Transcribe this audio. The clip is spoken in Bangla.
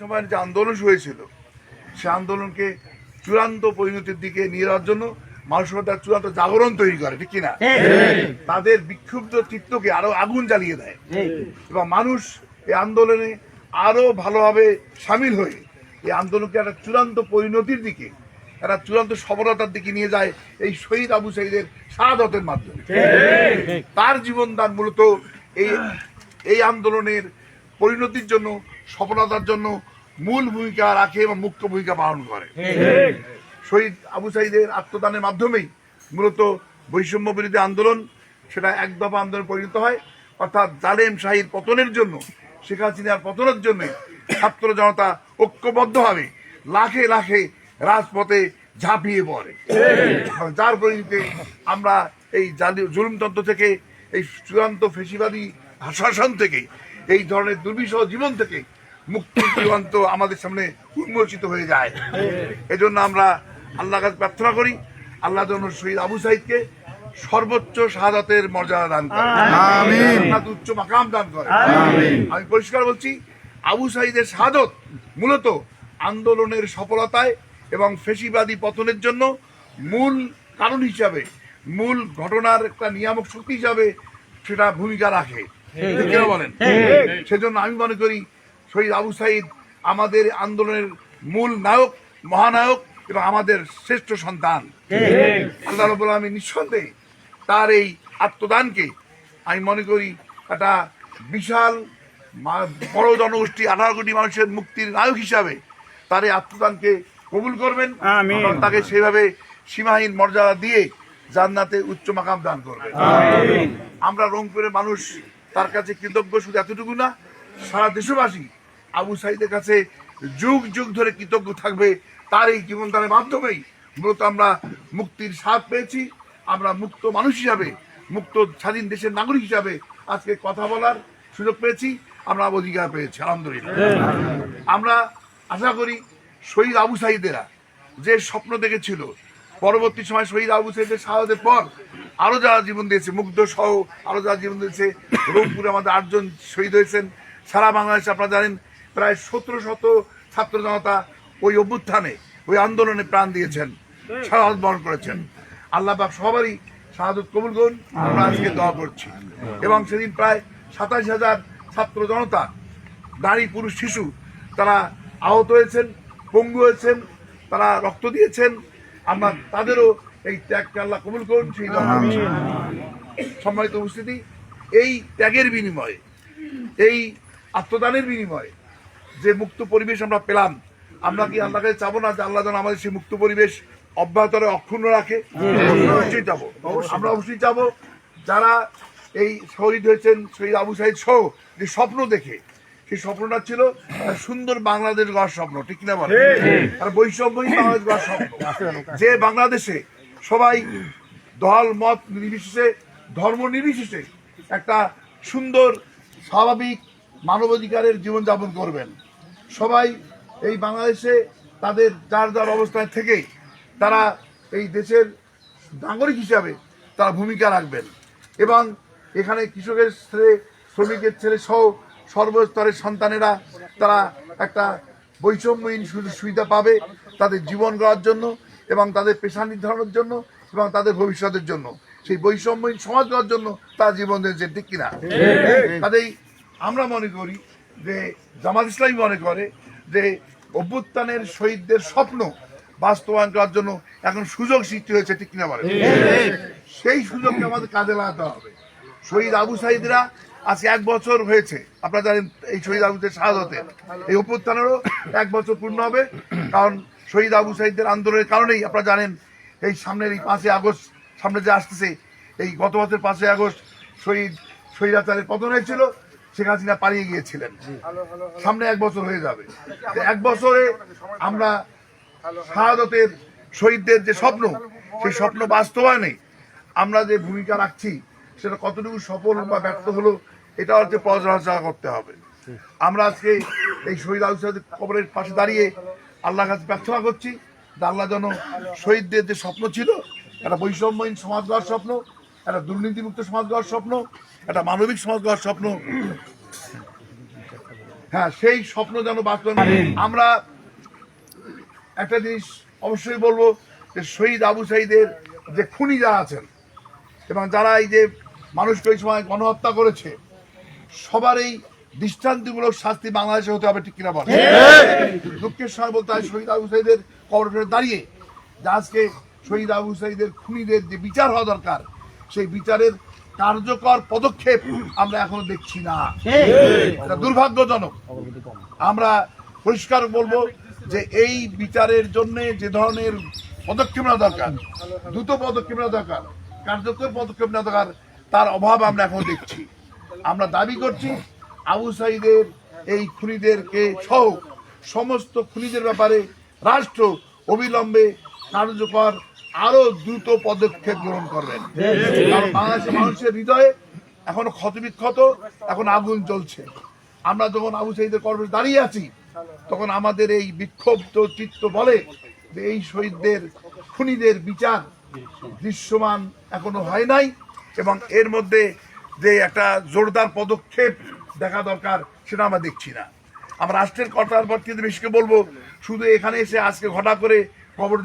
সময়ের যে আন্দোলন হয়েছিল সে আন্দোলনকে চূড়ান্ত পরিণতির দিকে নিয়ে যাওয়ার জন্য মানুষের মধ্যে একটা চূড়ান্ত জাগরণ তৈরি করে ঠিক কিনা? তাদের বিক্ষুব্ধ চিত্তকে আরও আগুন জ্বালিয়ে দেয়। এবং মানুষ এই আন্দোলনে আরও ভালোভাবে সামিল হয়ে এই আন্দোলনকে একটা চূড়ান্ত পরিণতির দিকে একটা চূড়ান্ত সফলতার দিকে নিয়ে যায় এই শহীদ আবু সাইদের শাহাদতের মাধ্যমে। তার জীবনদান মূলত এই এই আন্দোলনের পরিণতির জন্য সফলতার জন্য মূল ভূমিকা রাখে এবং মুখ্য ভূমিকা পালন করে। শহীদ আবু সাইদের আত্মদানের মাধ্যমেই মূলত বৈষম্য বিরোধী আন্দোলন সেটা এক দফা আন্দোলন পরিণত হয়। অর্থাৎ জালেম শাহীর পতনের জন্য শেখ হাসিনার পতনের জন্য ছাত্র জনতা ঐক্যবদ্ধভাবে লাখে লাখে রাজপথে ঝাঁপিয়ে পড়ে। যার পরিণতিতে আমরা এই জালি জুলুমতন্ত্র থেকে এই চূড়ান্ত ফেসিবাদী শাসন থেকে এই ধরনের দুর্বিষহ জীবন থেকে মুক্তির চূড়ান্ত আমাদের সামনে উন্মোচিত হয়ে যায়। এজন্য আমরা আল্লাহ কাছে প্রার্থনা করি আল্লাহ যেন শহীদ আবু সাইদকে সর্বোচ্চ শাহাদাতের মর্যাদা দান করে উচ্চ মাকাম দান করে আমি পরিষ্কার বলছি আবু সাইদের শাহাদত মূলত আন্দোলনের সফলতায় এবং ফেসিবাদী পতনের জন্য মূল কারণ হিসাবে মূল ঘটনার একটা নিয়ামক শক্তি হিসাবে সেটা ভূমিকা রাখে। ঠিক। বলেন? সেজন্য আমি মনে করি শহীদ আবু সাইদ আমাদের আন্দোলনের মূল নায়ক মহানায়ক এবং আমাদের শ্রেষ্ঠ সন্তান। আল্লাহ রবুল আমি নিঃসন্দেহে তার এই আত্মদানকে আমি মনে করি একটা বিশাল বড় জনগোষ্ঠী আঠারো কোটি মানুষের মুক্তির নায়ক হিসাবে তার এই আত্মদানকে কবুল করবেন। তাকে সেভাবে সীমাহীন মর্যাদা দিয়ে জান্নাতে উচ্চ মাকাম দান করবেন। আমরা রংপুরের মানুষ তার কাছে কৃতজ্ঞ শুধু এতটুকু না সারা দেশবাসী আবু সাইদের কাছে যুগ যুগ ধরে কৃতজ্ঞ থাকবে তার এই জীবনদানের মাধ্যমেই। মূলত আমরা মুক্তির স্বাদ পেয়েছি আমরা মুক্ত মানুষ হিসাবে মুক্ত স্বাধীন দেশের নাগরিক হিসাবে আজকে কথা বলার সুযোগ পেয়েছি আমরা অধিকার পেয়েছি আলহামদুলিল্লাহ। আমরা আশা করি শহীদ আবু সাহিদেরা যে স্বপ্ন দেখেছিল পরবর্তী সময় শহীদ আবু সাহিদের শাহাদের পর আরও যারা জীবন দিয়েছে মুগ্ধ সহ আরও যারা জীবন দিয়েছে রংপুরে আমাদের আটজন শহীদ হয়েছেন সারা বাংলাদেশে আপনারা জানেন প্রায় সতেরো শত ছাত্র জনতা ওই অভ্যুত্থানে, ওই আন্দোলনে প্রাণ দিয়েছেন শাহাদ বরণ করেছেন। আল্লাহ পাক সবারই শাহাদত কবুল করুন। আমরা আজকে দোয়া করছি। এবং সেদিন প্রায় সাতাশ হাজার ছাত্র জনতা, নারী, পুরুষ, শিশু, তারা আহত হয়েছেন, পঙ্গু হয়েছেন, তারা রক্ত দিয়েছেন। আমরা তাদেরও এই ত্যাগকে আল্লাহ কবুল করুন, সেই। সম্মানিত উপস্থিতি, এই ত্যাগের বিনিময়ে, এই আত্মদানের বিনিময়ে যে মুক্ত পরিবেশ আমরা পেলাম আমরা কি আল্লাহ কাছে চাবো না যে আল্লাহ যেন আমাদের সেই মুক্ত পরিবেশ অব্যাহত অক্ষুণ্ণ রাখে? অবশ্যই চাবো আমরা অবশ্যই চাবো। যারা এই শহীদ হয়েছেন শহীদ আবু সাহিদ সহ যে স্বপ্ন দেখে সেই স্বপ্নটা ছিল সুন্দর বাংলাদেশ গড়ার স্বপ্ন ঠিক কিনা বলে? আর বৈষম্যই বাংলাদেশ গড়ার স্বপ্ন। যে বাংলাদেশে সবাই দল মত নির্বিশেষে ধর্ম নির্বিশেষে একটা সুন্দর স্বাভাবিক মানবাধিকারের জীবনযাপন করবেন। সবাই এই বাংলাদেশে তাদের যার যার অবস্থায় থেকে তারা এই দেশের নাগরিক হিসাবে তারা ভূমিকা রাখবেন। এবং এখানে কৃষকের ছেলে শ্রমিকের ছেলে সহ সর্বস্তরের সন্তানেরা তারা একটা বৈষম্যহীন সুযোগ সুবিধা পাবে তাদের জীবন গড়ার জন্য এবং তাদের পেশা নির্ধারণের জন্য এবং তাদের ভবিষ্যতের জন্য। সেই বৈষম্যহীন সমাজ গড়ার জন্য তারা জীবন দিয়েছে ঠিক কিনা? কাজেই আমরা মনে করি যে জামাত ইসলামী মনে করে যে অভ্যুত্থানের শহীদদের স্বপ্ন বাস্তবায়ন করার জন্য এখন সুযোগ সৃষ্টি হয়েছে ঠিক কিনা বলে সেই সুযোগকে আমাদের কাজে লাগাতে হবে। শহীদ আবু সাহিদরা আজকে এক বছর হয়েছে। আপনারা জানেন এই শহীদ আবুদের শাহাদতের এই অভ্যুত্থানেরও এক বছর পূর্ণ হবে। কারণ শহীদ আবু সাহিদদের আন্দোলনের কারণেই আপনারা জানেন এই সামনের এই পাঁচই আগস্ট সামনে যে আসতেছে, এই গত বছর পাঁচই আগস্ট শহীদ শহীদ শহীদাচারের পতন হয়েছিল। শেখ হাসিনা পালিয়ে গিয়েছিলেন। সামনে এক বছর হয়ে যাবে। এক বছরে আমরা শাহাদতের শহীদদের যে স্বপ্ন সেই স্বপ্ন বাস্তবায়নে আমরা যে ভূমিকা রাখছি সেটা কতটুকু সফল বা ব্যর্থ হলো এটা হচ্ছে পর্যালোচনা করতে হবে। আমরা আজকে এই শহীদ আবু সাইদের কবরের পাশে দাঁড়িয়ে আল্লাহ কাছে প্রার্থনা করছি যে আল্লাহ যেন শহীদদের যে স্বপ্ন ছিল একটা বৈষম্যহীন সমাজ গড়ার স্বপ্ন একটা দুর্নীতিমুক্ত সমাজ গড়ার স্বপ্ন একটা মানবিক সমাজ গড়ার স্বপ্ন। হ্যাঁ সেই স্বপ্ন যেন বাস্তব আমরা একটা জিনিস অবশ্যই বলব যে শহীদ আবু সাইদের যে খুনি যারা আছেন এবং যারা এই যে মানুষকে ওই সময় গণহত্যা করেছে সবার এই দৃষ্টান্তিমূলক শাস্তি বাংলাদেশে হতে হবে ঠিক কিনা বলে দুঃখের সময় বলতে হয় শহীদ আবু সাইদের কবরে দাঁড়িয়ে যে আজকে শহীদ আবু সাইদের খুনিদের যে বিচার হওয়া দরকার সেই বিচারের কার্যকর পদক্ষেপ আমরা এখনও দেখছি না। এটা দুর্ভাগ্যজনক। আমরা পরিষ্কার বলব যে এই বিচারের জন্য যে ধরনের পদক্ষেপ নেওয়া দরকার দ্রুত পদক্ষেপ নেওয়া দরকার কার্যকর পদক্ষেপ নেওয়া দরকার তার অভাব আমরা এখন দেখছি। আমরা দাবি করছি আবু সাইদের এই খুনিদেরকে সহ সমস্ত খুনিদের ব্যাপারে রাষ্ট্র অবিলম্বে কার্যকর আরও দ্রুত পদক্ষেপ গ্রহণ করবেন। কারণ বাংলাদেশের মানুষের হৃদয়ে এখনও ক্ষতবিক্ষত এখন আগুন জ্বলছে। আমরা যখন আবু সাইদের কর্মে দাঁড়িয়ে আছি তখন আমাদের এই বিক্ষুব্ধ চিত্ত বলে যে এই শহীদদের খুনিদের বিচার দৃশ্যমান এখনও হয় নাই এবং এর মধ্যে যে একটা জোরদার পদক্ষেপ দেখা দরকার সেটা আমরা দেখছি না। আমরা রাষ্ট্রের কর্তার পর কিন্তু বেশিকে বলব শুধু এখানে এসে আজকে ঘটা করে খবর